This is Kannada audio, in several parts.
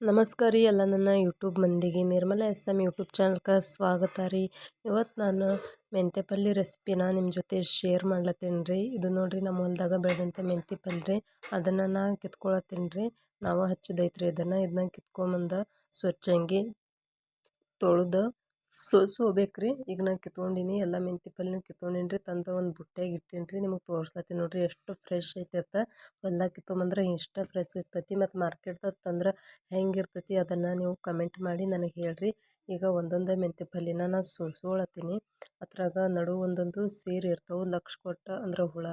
ನಮಸ್ಕಾರ ರೀ ಎಲ್ಲ ನನ್ನ ಯೂಟ್ಯೂಬ್ ಮಂದಿಗೆ. ನಿರ್ಮಲಾ ಎಸ್ ಎಂ ಯೂಟ್ಯೂಬ್ ಚಾನಲ್ಗೆ ಸ್ವಾಗತ ರೀ. ಇವತ್ತು ನಾನು ಮೆಂತ್ಯ ಪಲ್ಯ ರೆಸಿಪಿನ ನಿಮ್ಮ ಜೊತೆ ಶೇರ್ ಮಾಡ್ಲತ್ತೀನಿ ರೀ. ಇದು ನೋಡಿರಿ ನಮ್ಮ ಹೊಲ್ದಾಗ ಬೆಳೆದಂಥ ಮೆಂತ್ಯ ಪಲ್ಯ ರೀ. ಅದನ್ನು ನಾ ಕಿತ್ಕೊಳತ್ತೀನಿ ರೀ. ನಾವು ಹಚ್ಚಿದೈತ್ರಿ ಇದನ್ನು. ಇದನ್ನ ಕಿತ್ಕೊಂಬಂದು ಸ್ವಚ್ಛಂಗಿ ತೊಳೆದು ಸೋಸ್ಕೋಬೇಕು ರೀ ಈಗ ನಾನು ಕಿತ್ಕೊಂಡೀನಿ, ಎಲ್ಲ ಮೆಂತಿ ಪಲ್ಯ ಕಿತ್ಕೊಂಡೀನಿ ರೀ ತಂದು ಒಂದು ಬುಟ್ಟ್ಯಾಗ ಇಟ್ಟೀನಿ ರೀ ನಿಮಗೆ ತೋರಿಸ್ಲತ್ತೀನಿ ನೋಡಿರಿ, ಎಷ್ಟು ಫ್ರೆಶ್ ಐತಿರ್ತ ಹೊಲ್ದಾಗ ಕಿತ್ಕೊಂಬಂದ್ರೆ ಇಷ್ಟ ಫ್ರೆಶ್ ಇರ್ತೈತಿ ಮತ್ತು ಮಾರ್ಕೆಟ್ದಾಗ ತಂದ್ರೆ ಹೆಂಗಿರ್ತೈತಿ ಅದನ್ನು ನೀವು ಕಮೆಂಟ್ ಮಾಡಿ ನನಗೆ ಹೇಳ್ರಿ. ಈಗ ಒಂದೊಂದು ಮೆಂತಿ ಪಲ್ಯನ ನಾನು ಸೋಸ್ಕೊಳತ್ತೀನಿ ಅದ್ರಾಗ ನಡು ಒಂದೊಂದು ಸೇರಿ ಇರ್ತವೆ ಲಕ್ಷ ಕೊಟ್ಟು ಅಂದ್ರೆ ಹುಳ,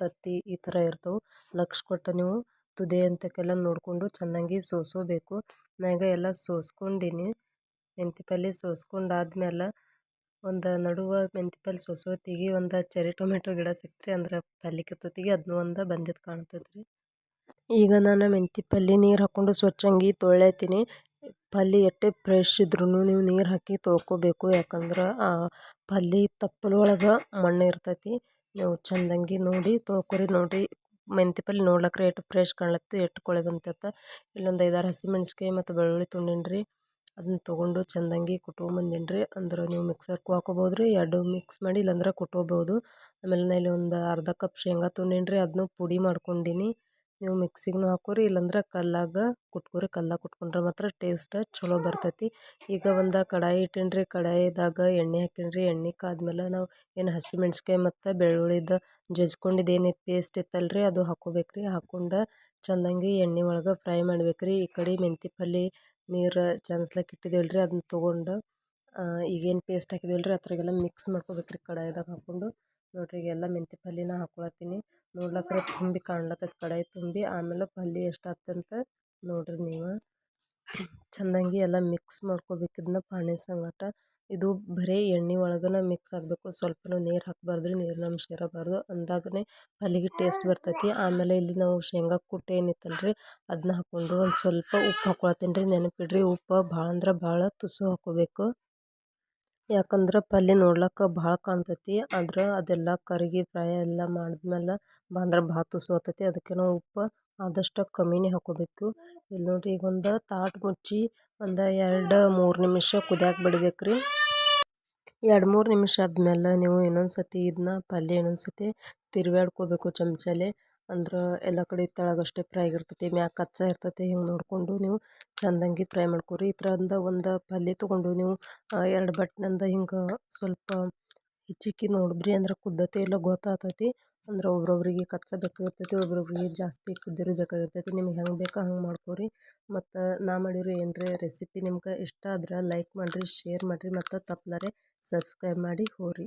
ತತ್ತಿ ಈ ಥರ ಇರ್ತವೆ. ಲಕ್ಷ ಕೊಟ್ಟು ನೀವು ತುದೆ ಅಂತಕ್ಕೆಲ್ಲ ನೋಡಿಕೊಂಡು ಚೆನ್ನಾಗಿ ಸೋಸೋಬೇಕು. ನಾ ಈಗ ಎಲ್ಲ ಸೋಸ್ಕೊಂಡೀನಿ. ಮೆಂತ್ಯ ಪಲ್ಯ ಸೋಸ್ಕೊಂಡಾದ್ಮೇಲೆ ಒಂದು ನಡುವೆ ಮೆಂತೆ ಪಲ್ಲೆ ಸೋಸೋತ್ತಿಗೆ ಒಂದು ಚೆರಿ ಟೊಮೆಟೊ ಗಿಡ ಸಿಕ್ತು ಅಂದ್ರೆ ಪಲ್ಯ ಕಿತ್ತೊತ್ತಿಗೆ ಅದನ್ನೂ ಒಂದು ಬಂದಿದ್ದು ಕಾಣ್ತದೆ ರೀ ಈಗ ನಾನು ಮೆಂತೆ ಪಲ್ಲೆ ನೀರು ಹಾಕ್ಕೊಂಡು ಸ್ವಚ್ಛಂಗಿ ತೊಳೆತೀನಿ ಪಲ್ಯ ಎಷ್ಟೇ ಫ್ರೆಶ್ ಇದ್ರೂ ನೀವು ನೀರು ಹಾಕಿ ತೊಳ್ಕೊಬೇಕು. ಯಾಕಂದ್ರೆ ಆ ಪಲ್ಯ ತಪ್ಪಲೊಳಗೆ ಮಣ್ಣು ಇರ್ತೈತಿ. ನೀವು ಚಂದಂಗಿ ನೋಡಿ ತೊಳ್ಕೊರಿ ನೋಡಿರಿ ಮೆಂತೆ ಪಲ್ಲೆ ನೋಡ್ಲಕ್ರೆ ಎಷ್ಟು ಫ್ರೆಶ್ ಕಾಣ್ಲತ್ತು, ಎಷ್ಟು ಕೊಳೆ ಬಂತತ್ತ ಇಲ್ಲೊಂದು ಐದಾರು ಹಸಿಮೆಣ್ಸಿಕಾಯಿ ಮತ್ತು ಬೆಳ್ಳುಳ್ಳಿ ತುಂಡೀನಿ ರೀ ಅದನ್ನ ತೊಗೊಂಡು ಚಂದಂಗಿ ಕುಟ್ಕೊಂಬಂದೀನಿ ರೀ ಅಂದ್ರೆ ನೀವು ಮಿಕ್ಸರ್ಗೂ ಹಾಕೋಬೋದು ರೀ ಎರಡು ಮಿಕ್ಸ್ ಮಾಡಿ ಇಲ್ಲಾಂದ್ರೆ ಕುಟ್ಕೋಬೋದು. ಆಮೇಲೆ ನಾ ಇಲ್ಲಿ ಒಂದು ಅರ್ಧ ಕಪ್ ಶೇಂಗಾ ತೊಗೊಂಡೀನಿ ರೀ ಅದನ್ನೂ ಪುಡಿ ಮಾಡ್ಕೊಂಡೀನಿ. ನೀವು ಮಿಕ್ಸಿಗೂ ಹಾಕೋರಿ ಇಲ್ಲಾಂದ್ರೆ ಕಲ್ಲಾಗ ಕುಟ್ಕೋರಿ, ಕಲ್ಲಾಗ ಕುಟ್ಕೊಂಡ್ರೆ ಮಾತ್ರ ಟೇಸ್ಟ್ ಚಲೋ ಬರ್ತೈತಿ. ಈಗ ಒಂದು ಕಡಾಯಿ ಇಟ್ಟೀನಿ ರೀ ಕಡಾಯಿದಾಗ ಎಣ್ಣೆ ಹಾಕೀನಿ ರೀ ಎಣ್ಣೆ ಕಾದ್ಮೇಲೆ ನಾವು ಏನು ಹಸಿಮೆಣ್ಸಿಕಾಯಿ ಮತ್ತು ಬೆಳ್ಳುಳ್ಳಿದು ಏನು ಪೇಸ್ಟ್ ಇತ್ತಲ್ಲ ರೀ ಅದು ಹಾಕೋಬೇಕು ರೀ ಹಾಕ್ಕೊಂಡು ಚಂದಂಗಿ ಎಣ್ಣೆ ಒಳಗೆ ಫ್ರೈ ಮಾಡ್ಬೇಕು ರೀ ಈ ಕಡೆ ಮೆಂತಿ ಪಲ್ಯ ನೀರು ಜಾನ್ಸ್ಲಕ್ಕೆ ಇಟ್ಟಿದ್ದೇವಲ್ಲ ರೀ ಅದನ್ನ ತೊಗೊಂಡು ಈಗೇನು ಪೇಸ್ಟ್ ಹಾಕಿದೇವಲ್ಲ ರೀ ಅದ್ರಾಗೆಲ್ಲ ಮಿಕ್ಸ್ ಮಾಡ್ಕೋಬೇಕು ರೀ ಕಡಾಯಿದಾಗ ಹಾಕ್ಕೊಂಡು ನೋಡಿರಿ ಈಗ ಎಲ್ಲ ಮೆಂತೆ ಪಲ್ಯನ ಹಾಕೊಳತ್ತೀನಿ. ನೋಡ್ಲಕ್ರೆ ತುಂಬಿ ಕಾಣ್ಲತ್ತೈತೆ ಕಡಾಯಿ ತುಂಬಿ. ಆಮೇಲೆ ಪಲ್ಯ ಎಷ್ಟು ಆತಂತ ನೋಡಿರಿ ನೀವು. ಚಂದಂಗಿ ಎಲ್ಲ ಮಿಕ್ಸ್ ಮಾಡ್ಕೋಬೇಕು ಇದನ್ನ ಪಾಣಿ ಸಂಗಟ ಇದು ಬರೀ ಎಣ್ಣೆ ಒಳಗನ ಮಿಕ್ಸ್ ಆಗಬೇಕು. ಸ್ವಲ್ಪ ನೀರು ಹಾಕಬಾರ್ದು ನೀರಿನ ಅಂಶ ಇರಬಾರ್ದು ಅಂದಾಗನೇ ಪಲ್ಲಿಗೆ ಟೇಸ್ಟ್ ಬರ್ತೈತಿ. ಆಮೇಲೆ ಇಲ್ಲಿ ನಾವು ಶೇಂಗಾ ಕುಟ್ಟಿ ಏನಿತ್ತಲ್ಲ ರೀ ಅದನ್ನ ಹಾಕ್ಕೊಂಡು ಒಂದು ಸ್ವಲ್ಪ ಉಪ್ಪು ಹಾಕ್ಕೊಳತ್ತೀನಿ ರೀ ನೆನಪಿಡ್ರಿ. ಉಪ್ಪು ಭಾಳ ಅಂದ್ರೆ ಭಾಳ ತುಸು ಹಾಕ್ಕೋಬೇಕು ಯಾಕಂದ್ರೆ ಪಲ್ಯ ನೋಡ್ಲಿಕ್ಕೆ ಭಾಳ ಕಾಣ್ತೈತಿ, ಆದ್ರೆ ಅದೆಲ್ಲ ಕರಗಿ ಫ್ರೈ ಎಲ್ಲ ಮಾಡಿದ್ಮೇಲೆ ಬಂದ್ರೆ ಭಾಳ ತುಸು ಆತೈತಿ ಅದಕ್ಕೆ ನಾವು ಉಪ್ಪು ಆದಷ್ಟು ಕಮ್ಮಿನೇ ಹಾಕ್ಕೋಬೇಕು ಇಲ್ಲಿ ನೋಡಿರಿ ಈಗ ಒಂದು ತಾಟು ಮುಚ್ಚಿ ಒಂದು ಎರಡು ಮೂರು ನಿಮಿಷ ಕುದಿಯಾಕ ಬಿಡ್ಬೇಕು ರೀ ಎರಡು ಮೂರು ನಿಮಿಷ ಆದ್ಮೇಲೆ ನೀವು ಇನ್ನೊಂದು ಸತಿ ಇದನ್ನ ಪಲ್ಯ ಇನ್ನೊಂದು ಸತಿ ತಿರ್ವ್ಯಾಡ್ಕೋಬೇಕು ಚಮಚಲ್ಲಿ ಅಂದ್ರೆ ಎಲ್ಲ ಕಡೆ ತೆಳಗಷ್ಟೇ ಫ್ರೈ ಆಗಿರ್ತೈತಿ, ಮ್ಯಾಗ ಕಚ್ಚಾ ಇರ್ತೈತಿ, ಹಿಂಗೆ ನೋಡಿಕೊಂಡು ನೀವು ಚಂದಂಗಿ ಫ್ರೈ ಮಾಡ್ಕೊರಿ. ಈ ಥರದ ಒಂದು ಪಲ್ಯ ತೊಗೊಂಡು ನೀವು ಎರಡು ಬಟ್ನಂದ ಹಿಂಗೆ ಸ್ವಲ್ಪ ಹಿಚ್ಚಿಕ್ಕಿ ನೋಡಿದ್ರಿ ಅಂದ್ರೆ ಕುದ್ದತೆ ಇಲ್ಲ ಗೊತ್ತಾಗ್ತೈತಿ ಅಂದ್ರೆ ಒಬ್ರೊಬ್ರಿಗೆ ಕಚ್ಚಾ ಬೇಕಾಗಿರ್ತೈತಿ, ಒಬ್ರೊಬ್ರಿಗೆ ಜಾಸ್ತಿ ಕುದ್ದಿರಿ ಬೇಕಾಗಿರ್ತೈತಿ. ನಿಮ್ಗೆ ಹೆಂಗೆ ಬೇಕಾ ಹಂಗೆ ಮಾಡ್ಕೊರಿ. ಮತ್ತು ನಾ ಮಾಡಿರೋ ಏನರೇ ರೆಸಿಪಿ ನಿಮ್ಗೆ ಇಷ್ಟ ಆದ್ರೆ ಲೈಕ್ ಮಾಡಿರಿ ಶೇರ್ ಮಾಡಿರಿ, ಮತ್ತು ತಪ್ಪಲಾರೆ ಸಬ್ಸ್ಕ್ರೈಬ್ ಮಾಡಿ ಹೋರಿ.